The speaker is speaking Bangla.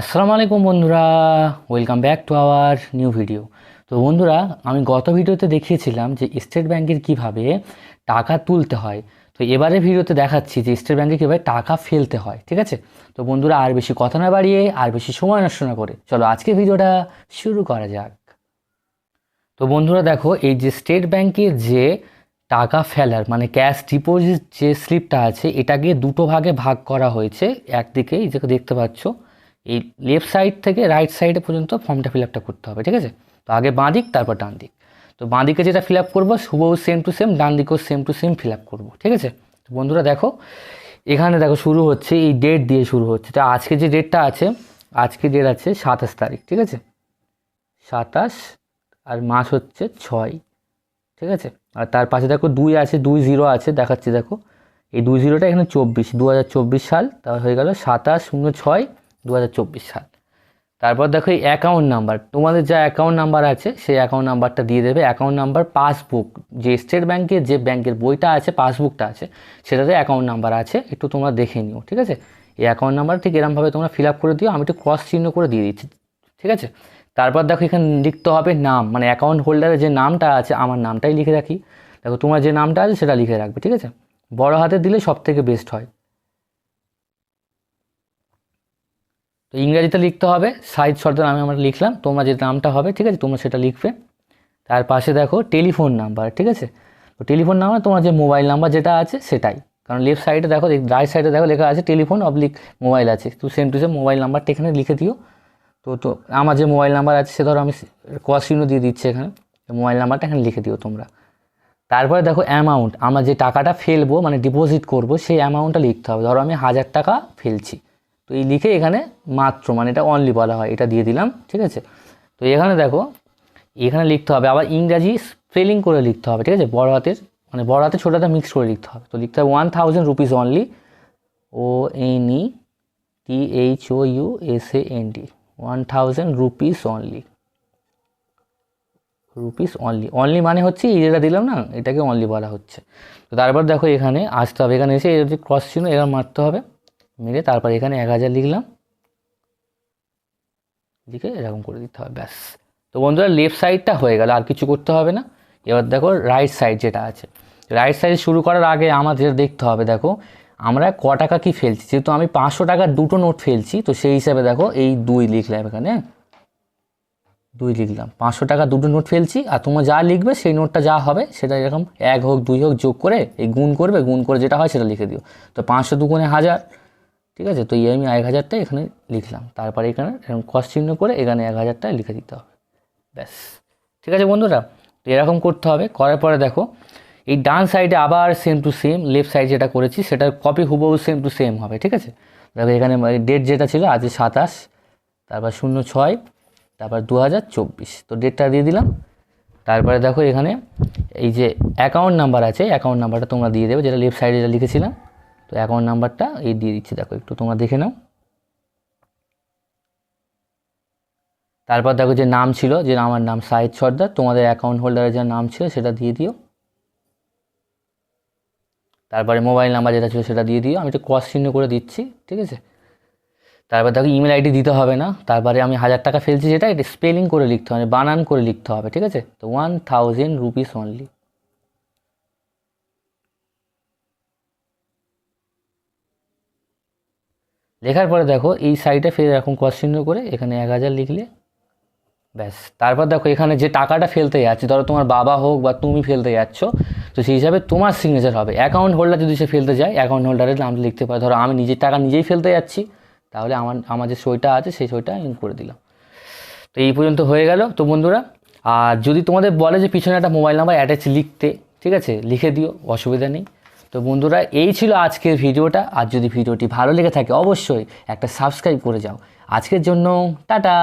আসসালামু আলাইকুম বন্ধুরা welcome back to our new video তো বন্ধুরা, আমি গত ভিডিওতে দেখিয়েছিলাম যে স্টেট ব্যাংকের কীভাবে টাকা তুলতে হয়। তো এবারে ভিডিওতে দেখাচ্ছি যে স্টেট ব্যাংকে কীভাবে টাকা ফেলতে হয়, ঠিক আছে? তো বন্ধুরা, আর বেশি কথা না বাড়িয়ে, আর বেশি সময় নষ্ট না করে, চলো আজকে ভিডিওটা শুরু করা যাক। তো বন্ধুরা, দেখো, এই যে স্টেট ব্যাংকের যে টাকা ফেলার মানে ক্যাশ ডিপোজিট যে স্লিপটা আছে, এটাকে দুটো ভাগে ভাগ করা হয়েছে। একদিকে, এই যে দেখতে পাচ্ছ এই লেফট সাইড থেকে রাইট সাইডে পর্যন্ত ফর্মটা ফিল আপটা করতে হবে, ঠিক আছে? তো আগে বাঁ দিক, তারপর ডান দিক। তো বাঁ দিকে যেটা ফিল আপ করব শুভও সেম টু সেম ডান দিকেও same to same fill up করব, ঠিক আছে? তো বন্ধুরা দেখো, এখানে দেখো শুরু হচ্ছে, এই ডেট দিয়ে শুরু হচ্ছে। তো আজকে যে ডেটটা আছে, আজকে ডেট আছে সাতাশ তারিখ, ঠিক আছে? সাতাশ আর মাস হচ্ছে ছয়, ঠিক আছে? আর তার পাশে দেখো দুই আছে, দুই জিরো আছে, দেখাচ্ছি দেখো। এই দুই জিরোটা এখানে চব্বিশ দু সাল তারপর হয়ে গেল সাতাশ, শূন্য ছয় দু হাজার চব্বিশ সাল। তারপর দেখো এই অ্যাকাউন্ট নাম্বার তোমাদের যা অ্যাকাউন্ট নাম্বার আছে, সেই অ্যাকাউন্ট নাম্বারটা দিয়ে দেবে। অ্যাকাউন্ট নাম্বার পাসবুক যে স্টেট ব্যাংকের যে ব্যাংকের বইটা আছে পাসবুকটা আছে, সেটাতে অ্যাকাউন্ট নাম্বার আছে, একটু তোমরা দেখে নিও, ঠিক আছে? এই অ্যাকাউন্ট নাম্বার ঠিক এরমভাবে তোমরা ফিল আপ করে দিও, আমি একটু ক্রস চিহ্ন করে দিয়ে দিচ্ছি, ঠিক আছে? তারপর দেখো এখানে লিখতে হবে নাম মানে অ্যাকাউন্ট হোল্ডারের যে নামটা আছে, আমার নামটাই লিখে রাখি। দেখো তোমার যে নামটা আছে, সেটা লিখে রাখবে, ঠিক আছে? বড় হাতে দিলে সব থেকে বেস্ট হয়। তো ইংরাজিতে লিখতে হবে, সাইজ শর্তের আমি আমরা লিখলাম, তোমরা যে নামটা হবে, ঠিক আছে, তোমরা সেটা লিখবে। তার পাশে দেখো টেলিফোন নাম্বার, ঠিক আছে? তো টেলিফোন নাম্বার, তোমার যে মোবাইল নাম্বার যেটা আছে সেটাই। কারণ লেফট সাইডে দেখো রাইট সাইডে দেখো লেখা আছে টেলিফোন অবলিক মোবাইল আছে। তো সেম টু সেম মোবাইল নাম্বারটা এখানে লিখে দিও। তো তো আমার যে মোবাইল নাম্বার আছে সে ধরো আমি চিহ্ন দিয়ে দিচ্ছি এখানে। মোবাইল নাম্বারটা এখানে লিখে দিও তোমরা। তারপরে দেখো অ্যামাউন্ট আমরা যে টাকাটা ফেলব মানে ডিপোজিট করব, সেই অ্যামাউন্টটা লিখতে হবে। ধরো আমি হাজার টাকা ফেলছি। তো এই লিখে এখানে মাত্র মানে এটা অনলি বলা হয়, এটা দিয়ে দিলাম, ঠিক আছে? তো এখানে দেখো, এখানে লিখতে হবে, আবার ইংরাজি স্পেলিং করে লিখতে হবে, ঠিক আছে? বড় হাতের মানে বড় হাতে ছোটো হাতে মিক্স করে লিখতে হবে। তো লিখতে হবে one thousand rupees only O N E T H O U S A N D one thousand rupees only rupees only only মানে হচ্ছে এই যেটা দিলাম না, এটাকে অনলি বলা হচ্ছে। তো তারপর দেখো এখানে আসতে হবে, এখানে এসে এর যে ক্রস চিহ্ন এরা মারতে হবে। মেরে তারপর এখানে এক হাজার লিখলাম। লিখে এরকম করে দিতে হবে, ব্যাস। তো বন্ধুরা লেফট সাইডটা হয়ে গেল, আর কিছু করতে হবে না। এবার দেখো রাইট সাইড যেটা আছে। রাইট সাইড শুরু করার আগে যেটা দেখতে হবে, দেখো, আমরা ক টাকা কি ফেলছি? যেহেতু আমি পাঁচশো টাকার দুটো নোট ফেলছি, তো সেই হিসাবে দেখো, এই দুই লিখলাম এখানে। দুই লিখলাম। পাঁচশো টাকা দুটো নোট ফেলছি, আর তোমরা যা লিখবে সেই নোটটা যা হবে, সেটা এরকম এক হোক, দুই হোক, যোগ করে, এই গুণ করবে, গুণ করে যেটা হয় সেটা লিখে দিও। তো পাঁচশো দুগুণে হাজার ঠিক আছে? তো এই আমি এক হাজারটা এখানে লিখলাম। তারপরে এখানে এরকম কস চিহ্ন করে এখানে এক হাজারটা লিখে দিতে হবে। ব্যাস। ঠিক আছে বন্ধুরা? তো এরকম করতে হবে। করার পরে দেখো, এই ডান সাইডে আবার same to same left side যেটা করেছি সেটার কপি হুবহু সেম টু সেম হবে, ঠিক আছে? দেখো এখানে ডেট যেটা ছিল আজ সাতাশ, তারপর শূন্য ছয়, তারপর দু হাজার চব্বিশ। তো ডেটটা দিয়ে দিলাম। তারপরে দেখো এখানে এই যে অ্যাকাউন্ট নাম্বার আছে অ্যাকাউন্ট নাম্বারটা তোমরা দিয়ে দেবে, যেটা লেফট সাইডে যেটা লিখেছিলাম। তো অ্যাকাউন্ট নাম্বারটা এই দিয়ে দিচ্ছি, দেখো একটু তোমরা দেখে নাও। তারপর দেখো যে নাম ছিল, যে আমার নাম সাহিদ সর্দার, তোমাদের অ্যাকাউন্ট হোল্ডারের যে নাম ছিল সেটা দিয়ে দিও। তারপরে মোবাইল নাম্বার যেটা ছিল সেটা দিয়ে দিও। আমি একটু ক্রস চিহ্ন করে দিচ্ছি, ঠিক আছে? তারপর দেখো ইমেল আইডি দিতে হবে না। তারপরে আমি হাজার টাকা ফেলছি যেটা, এটা স্পেলিং করে লিখতে হবে বানান করে লিখতে হবে, ঠিক আছে? তো ওয়ান থাউজেন্ড রুপিস অনলি লেখার পরে দেখো এই সাইডে ফের এরকম ক্রস চিহ্ন করে এখানে এক হাজার লিখলে, ব্যাস। তারপর দেখো এখানে যে টাকাটা ফেলতে যাচ্ছে, ধরো তোমার বাবা হোক বা তুমি ফেলতে যাচ্ছ, তো সেই হিসাবে তোমার সিগনেচার হবে। অ্যাকাউন্ট হোল্ডার যদি সে ফেলতে যায় অ্যাকাউন্ট হোল্ডারের নাম লিখতে পারে। ধরো আমি নিজের টাকা নিজেই ফেলতে যাচ্ছি, তাহলে আমার আমার যে সইটা আছে সেই সইটা আমি করে দিলাম। তো এই পর্যন্ত হয়ে গেল। তো বন্ধুরা, আর যদি তোমাদের বলে যে পিছনে একটা মোবাইল নাম্বার অ্যাটাচ লিখতে, ঠিক আছে, লিখে দিও, অসুবিধা নেই। তো বন্ধুরা, এই ছিল আজকের ভিডিওটা। আর যদি ভিডিওটি ভালো লেগে থাকে, অবশ্যই একটা সাবস্ক্রাইব করে যাও। আজকের জন্য, টাটা!